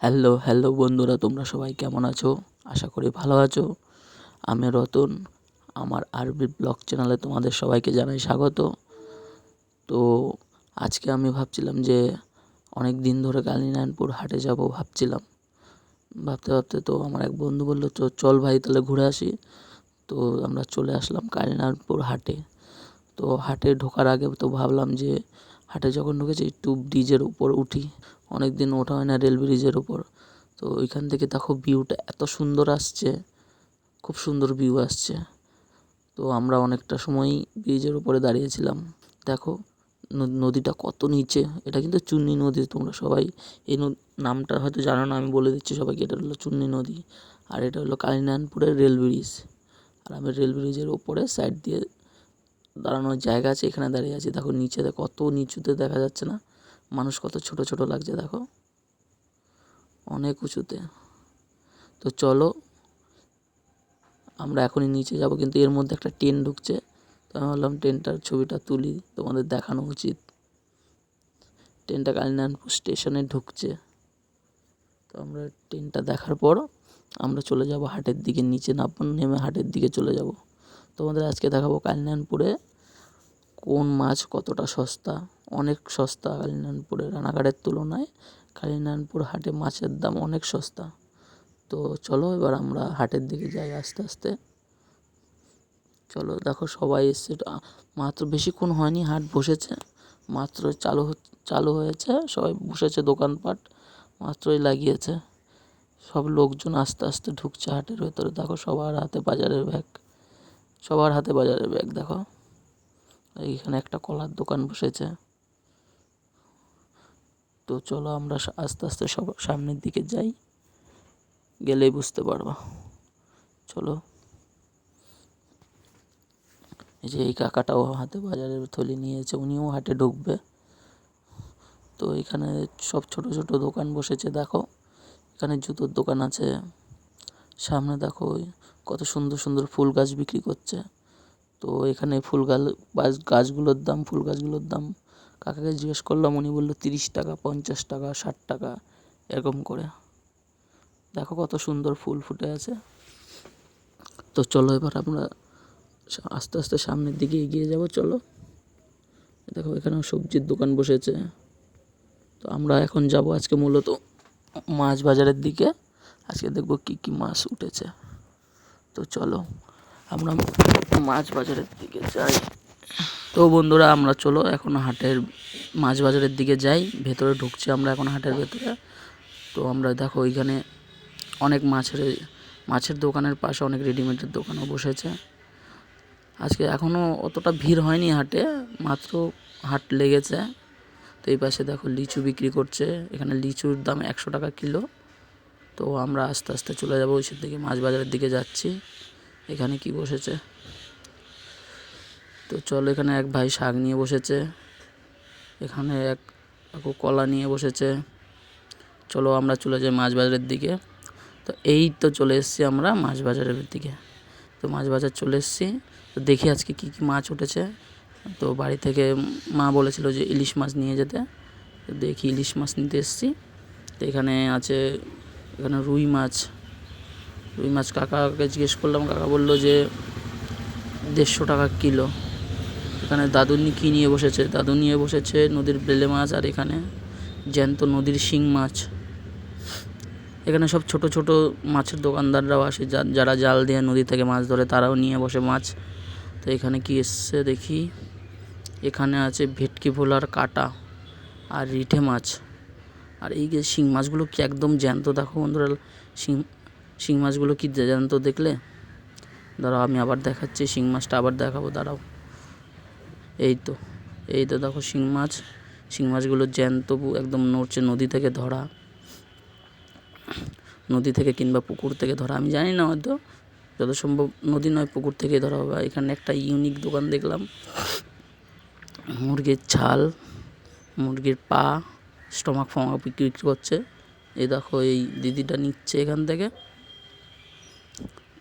Hello hello বন্ধুরা, তোমরা সবাই কেমন আছো? আশা করি ভালো আছো। আমি রতন, আমার আরবি ব্লগ চ্যানেলে তোমাদের সবাইকে জানাই স্বাগত। তো আজকে আমি ভাবছিলাম যে অনেক দিন ধরে কালীনারায়ণপুর হাটে যাব ভাবছিলাম। ভাবতে ভাবতে তো আমার এক বন্ধু বলল চল ভাই, তাহলে ঘুরে আসি। তো আমরা চলে আসলাম কালীনারায়ণপুর হাটে। তো হাটে ঢোকার আগে তো ভাবলাম যে হাটে যখন ঢুকেছি, একটু ব্রিজের উপর উঠি। অনেক দিন ওঠা হয় না রেল ব্রিজের উপর। তো ওইখান থেকে দেখো ভিউটা এত সুন্দর আসছে, খুব সুন্দর ভিউ আসছে। তো আমরা অনেকটা সময়ই ব্রিজের উপরে দাঁড়িয়েছিলাম। দেখো নদীটা কত নিচে, এটা কিন্তু চুন্নি নদী, তোমরা সবাই এই নামটা হয়তো জানো না, আমি বলে দিচ্ছি সবাইকে, এটা হলো চুন্নি নদী আর এটা হলো কালীনারায়ণপুরের রেল ব্রিজ। আর আমি রেল ব্রিজের ওপরে সাইড দিয়ে দাঁড়ানোর জায়গা আছে, এখানে দাঁড়িয়ে আছি। দেখো নিচে কত নিচুতে দেখা যাচ্ছে না মানুষ কত ছোট ছোট লাগছে, দেখো। অনেক উঁচুতে। তো চলো, আমরা এখনই নিচে যাব, কিন্তু এর মধ্যে একটা ট্রেন ঢুকছে। তো আমি ভাবলাম ট্রেনটার ছবিটা তুলি, তোমাদের দেখানো উচিত। ট্রেনটা কালীনারায়ণপুর স্টেশনে ঢুকছে। তো আমরা ট্রেনটা দেখার পর আমরা চলে যাব হাটের দিকে, নিচে নামব নেমে হাটের দিকে চলে যাব। তোমাদের আজকে দেখাবো কালীনারায়ণপুরে কোন মাছ কতটা সস্তা? অনেক সস্তা কালীনারায়ণপুরে রানাঘাটের তুলনায় কালীনারায়ণপুর হাটে মাছের দাম অনেক সস্তা। তো চলো এবার আমরা হাটের দিকে যাই আস্তে আস্তে। চলো দেখো সবাই এসছে। মাত্র বেশিক্ষণ হয়নি হাট বসেছে। মাত্র চালু চালু হয়েছে। সবাই বসেছে দোকানপাট। মাত্রই লাগিয়েছে। সব লোকজন আস্তে আস্তে ঢুকছে হাটের ভেতরে। দেখো সবার হাতে বাজারের ব্যাগ সবার হাতে বাজারের ব্যাগ দেখো। এইখানে একটা কলার দোকান বসেছে। তো চলো আমরা আস্তে আস্তে সব সামনের দিকে যাই, গেলেই বুঝতে পারবা। চলো। এই যে এই কাকাটাও হাতে বাজারের থলি নিয়েছে, উনিও হাটে ঢুকবে। তো এখানে সব ছোট ছোট দোকান বসেছে, দেখো। এখানে জুতোর দোকান আছে। সামনে দেখো কত সুন্দর সুন্দর ফুল গাছ বিক্রি করছে। তো এখানে ফুল গাছ গাছগুলোর দাম, ফুল গাছগুলোর দাম কাকাকে জিজ্ঞেস করলাম, উনি বলল তিরিশ টাকা, পঞ্চাশ টাকা, ষাট টাকা, এরকম করে। দেখো কত সুন্দর ফুল ফুটে আছে। তো চলো এবার আমরা আস্তে আস্তে সামনের দিকে এগিয়ে যাব, চলো। দেখো এখানেও সবজির দোকান বসেছে। তো আমরা এখন যাব আজকে মূলত মাছ বাজারের দিকে। আজকে দেখব কী কী মাছ উঠেছে। তো চলো। আমরা মাছ বাজারের দিকে যাই। তো বন্ধুরা, আমরা চলো এখন হাটের মাছ বাজারের দিকে যাই। ভেতরে ঢুকছি আমরা এখন হাটের ভেতরে। তো আমরা দেখো ওইখানে অনেক মাছের মাছের দোকানের পাশে অনেক রেডিমেডের দোকানও বসেছে। আজকে এখনও অতটা ভিড় হয়নি হাটে, মাত্র হাট লেগেছে। তো এই পাশে দেখো লিচু বিক্রি করছে। এখানে লিচুর দাম একশো টাকা কিলো। তো আমরা আস্তে আস্তে চলে যাব ওইসব দিকে মাছ বাজারের দিকে যাচ্ছি। এখানে কি বসেছে? তো চলো এখানে এক ভাই শাক নিয়ে বসেছে। এখানে এক কাকু কলা নিয়ে বসেছে। চলো আমরা চলে যাই মাছ বাজারের দিকে। তো এই তো চলে এসেছি আমরা মাছ বাজারের দিকে। তো মাছ বাজার চলে এসেছি। তো দেখি আজকে কী কী মাছ উঠেছে। তো বাড়ি থেকে মা বলেছিল যে ইলিশ মাছ নিয়ে যেতে। তো দেখি ইলিশ মাছ নিতে এসেছি। তো এখানে আছে, এখানে রুই মাছ। রুই মাছ কাকাকে জিজ্ঞেস করলাম, কাকা বলল যে দেড়শো টাকা কিলো। এখানে দাদু কী নিয়ে বসেছে? দাদু নিয়ে বসেছে নদীর বেলে মাছ আর এখানে জ্যান্ত নদীর শিং মাছ। এখানে সব ছোট ছোট মাছের দোকানদাররাও আসে যারা জাল দিয়ে নদী থেকে মাছ ধরে তারাও নিয়ে বসে মাছ। তো এখানে কি এসছে দেখি, এখানে আছে ভেটকি ভোলার কাটা আর রিঠে মাছ। আর এই যে শিং মাছগুলো কি একদম জ্যান্ত? দেখো বন্ধুরা, শিং শিং মাছগুলো কী কি জ্যান্ত দেখলে? দাঁড়াও, আমি আবার দেখাচ্ছি, শিং মাছটা আবার দেখাবো, দাঁড়াও। এই তো এই তো দেখো শিং মাছ। শিং মাছগুলো জ্যান্ত একদম নড়ছে নদী থেকে ধরা। নদী থেকে কিংবা পুকুর থেকে ধরা। আমি জানি না হয়তো যত সম্ভব নদী নয়, পুকুর থেকে ধরা হবে। এখানে একটা ইউনিক দোকান দেখলাম। মুরগির ছাল, মুরগির পা, স্টমাক ফমাক বিক্রি করছে। এই দেখো, এই দিদিটা নিচ্ছে এখান থেকে।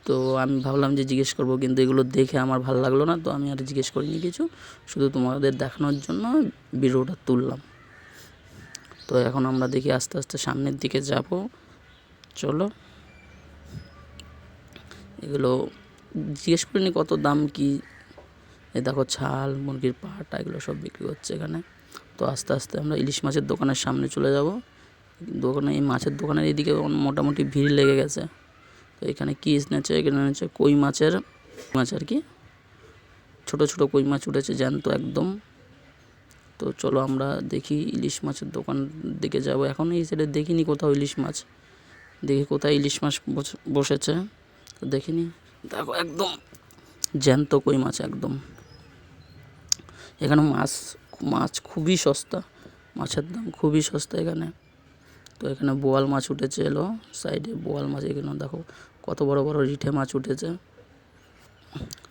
তো আমি ভাবলাম যে জিজ্ঞেস করব, কিন্তু এগুলো দেখে আমার ভালো লাগল না, তো আমি আর জিজ্ঞেস করিনি কিছু। শুধু তোমাদের দেখানোর জন্য ভিডিওটা তুললাম। তো এখন আমরা দেখি আস্তে আস্তে সামনের দিকে যাব। চলো। এগুলো জিজ্ঞেস করিনি কত দাম কি। এ দেখো ছাল, মুরগির পাটা, এগুলো সব বিক্রি হচ্ছে এখানে। তো আস্তে আস্তে আমরা ইলিশ মাছের দোকানের সামনে চলে যাব। দোকানে এই মাছের দোকানের এদিকে মোটামুটি ভিড় লেগে গেছে। তো এখানে কি এনেছে এখানে এনেছে কই মাছের মাছ আর কি। ছোট ছোট কই মাছ উঠেছে, জ্যান্ত একদম। তো চলো আমরা দেখি ইলিশ মাছের দোকান দিকে যাব। এখন এই সাইডে দেখিনি কোথাও ইলিশ মাছ। দেখি কোথায় ইলিশ মাছ বস- বসেছে। তো দেখিনি। দেখো একদম জ্যান্ত কই মাছ একদম। এখানে মাছ মাছ খুবই সস্তা। মাছের দাম খুবই সস্তা এখানে। তো এখানে বোয়াল মাছ উঠেছে এলো সাইডে বোয়াল মাছ, এখানে দেখো কত বড় বড় রিঠে মাছ উঠেছে।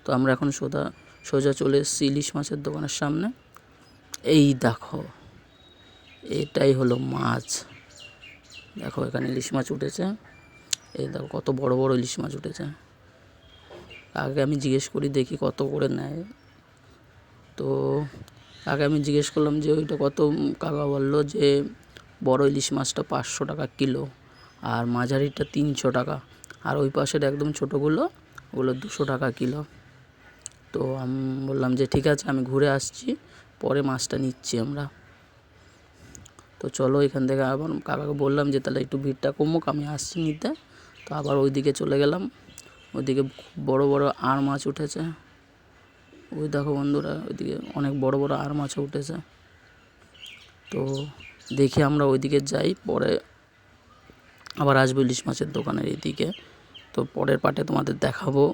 তো আমরা এখন সোজা সোজা চলে এসেছি ইলিশ মাছের দোকানের সামনে। এই দেখো, এটাই হলো মাছ। দেখো এখানে ইলিশ মাছ উঠেছে। এই দেখো কত বড় বড় ইলিশ মাছ উঠেছে। আগে আমি জিজ্ঞেস করি, দেখি কত করে নেয়। তো আগে আমি জিজ্ঞেস করলাম যে ওইটা কত, কাকা বলল যে বড় ইলিশ মাছটা পাঁচশো টাকা কিলো আর মাঝারিটা তিনশো টাকা। আর ওই পাশের একদম ছোটোগুলো, ওগুলো দুশো টাকা কিলো। তো আমি, বললাম যে ঠিক আছে, আমি ঘুরে আসছি, পরে মাছটা নিচ্ছি আমরা। তো চলো এখান থেকে আবার কাকাকে বললাম যে তাহলে একটু ভিড়টা কমুক, আমি আসছি নিতে। তো আবার ওইদিকে চলে গেলাম। ওইদিকে বড় বড় আর মাছ উঠেছে। ওই দেখো বন্ধুরা, ওইদিকে অনেক বড় বড় আর মাছও উঠেছে। তো দেখি আমরা ওইদিকে যাই, পরে আবার আসব ইলিশ মাছের দোকানের এদিকে। তো পরের পার্টে তোমাদের দেখাবো।